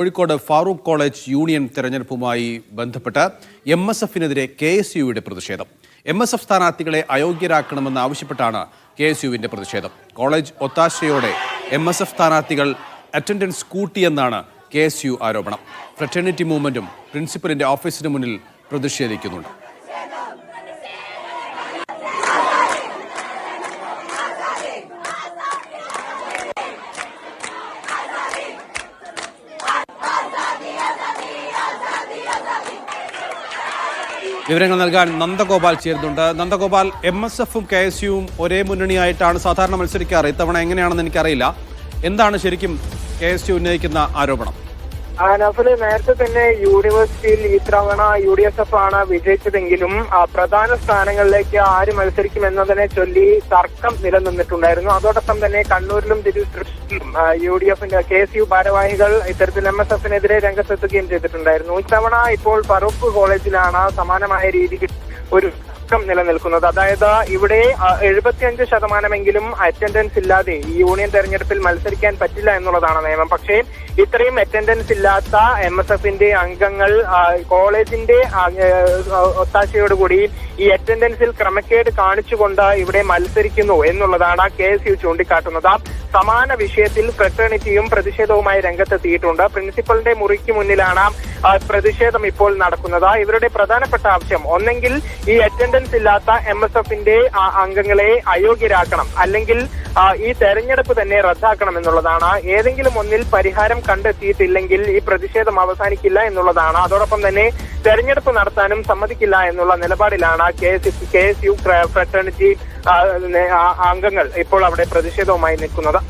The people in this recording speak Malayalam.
കോഴിക്കോട് ഫാറൂഖ് കോളേജ് യൂണിയൻ തെരഞ്ഞെടുപ്പുമായി ബന്ധപ്പെട്ട് എം എസ് എഫിനെതിരെ കെ എസ് യുയുടെ പ്രതിഷേധം. എം എസ് എഫ് സ്ഥാനാർത്ഥികളെ അയോഗ്യരാക്കണമെന്ന് ആവശ്യപ്പെട്ടാണ് കെ എസ് യുവിന്റെ പ്രതിഷേധം. കോളേജ് ഒത്താശയോടെ എം എസ് എഫ് സ്ഥാനാർത്ഥികൾ അറ്റൻഡൻസ് കൂട്ടിയെന്നാണ് കെ എസ് യു ആരോപണം. ഫ്രറ്റേണിറ്റി മൂവ്മെന്റും പ്രിൻസിപ്പലിന്റെ ഓഫീസിന് മുന്നിൽ പ്രതിഷേധിക്കുന്നുണ്ട്. വിവരങ്ങൾ നൽകാൻ നന്ദഗോപാൽ ചേരുന്നുണ്ട്. നന്ദഗോപാൽ എം എസ് എഫും കെ എസ് യുവും ഒരേ മുന്നണിയായിട്ടാണ് സാധാരണ മത്സരിക്കാറ്. ഇത്തവണ എങ്ങനെയാണെന്ന് എനിക്കറിയില്ല. എന്താണ് ശരിക്കും കെ എസ് യു ഉന്നയിക്കുന്ന ആരോപണം? നഫൽ നേരത്തെ തന്നെ യൂണിവേഴ്സിറ്റിയിൽ ഇത്തവണ യു ഡി എസ് എഫ് ആണ് വിജയിച്ചതെങ്കിലും പ്രധാന സ്ഥാനങ്ങളിലേക്ക് ആര് മത്സരിക്കും എന്നതിനെ ചൊല്ലി തർക്കം നിലനിന്നിട്ടുണ്ടായിരുന്നു. അതോടൊപ്പം തന്നെ കണ്ണൂരിലും തിരുവനന്തപുരത്തിലും യു ഡി എഫിന്റെ കെ എസ് യു ഭാരവാഹികൾ ഇത്തരത്തിൽ എം എസ് എഫിനെതിരെ രംഗത്തെത്തുകയും ചെയ്തിട്ടുണ്ടായിരുന്നു. ഇത്തവണ ഇപ്പോൾ ഫറൂഖ് കോളേജിലാണ് സമാനമായ രീതിയിൽ ഒരു തർക്കം നിലനിൽക്കുന്നത്. അതായത് ഇവിടെ എഴുപത്തിയഞ്ച് ശതമാനമെങ്കിലും അറ്റൻഡൻസ് ഇല്ലാതെ ഈ യൂണിയൻ തെരഞ്ഞെടുപ്പിൽ മത്സരിക്കാൻ പറ്റില്ല എന്നുള്ളതാണ് നിയമം. പക്ഷേ ഇത്രയും അറ്റൻഡൻസ് ഇല്ലാത്ത എം എസ് എഫിന്റെ അംഗങ്ങൾ കോളേജിന്റെ ഒത്താശയോടുകൂടി ഈ അറ്റൻഡൻസിൽ ക്രമക്കേട് കാണിച്ചുകൊണ്ട് ഇവിടെ മത്സരിക്കുന്നു എന്നുള്ളതാണ് കെ എസ് യു ചൂണ്ടിക്കാട്ടുന്നത്. സമാന വിഷയത്തിൽ ഫ്രട്ടേണിറ്റിയും പ്രതിഷേധവുമായി രംഗത്തെത്തിയിട്ടുണ്ട്. പ്രിൻസിപ്പലിന്റെ മുറിക്ക് മുന്നിലാണ് പ്രതിഷേധം ഇപ്പോൾ നടക്കുന്നത്. ഇവരുടെ പ്രധാനപ്പെട്ട ആവശ്യം ഒന്നെങ്കിൽ ഈ അറ്റൻഡൻസ് ഇല്ലാത്ത എം എസ് എഫിന്റെ അംഗങ്ങളെ അയോഗ്യരാക്കണം. അല്ലെങ്കിൽ ഈ തെരഞ്ഞെടുപ്പ് തന്നെ റദ്ദാക്കണം എന്നുള്ളതാണ്. ഏതെങ്കിലും ഒന്നിൽ പരിഹാരം കണ്ടെത്തിയിട്ടില്ലെങ്കിൽ ഈ പ്രതിഷേധം അവസാനിക്കില്ല എന്നുള്ളതാണ്. അതോടൊപ്പം തന്നെ തെരഞ്ഞെടുപ്പ് നടത്താനും സമ്മതിക്കില്ല എന്നുള്ള നിലപാടിലാണ് K S K S U fraternity അംഗങ്ങൾ ഇപ്പോൾ അവിടെ പ്രതിഷേധവുമായി നിൽക്കുന്നത്.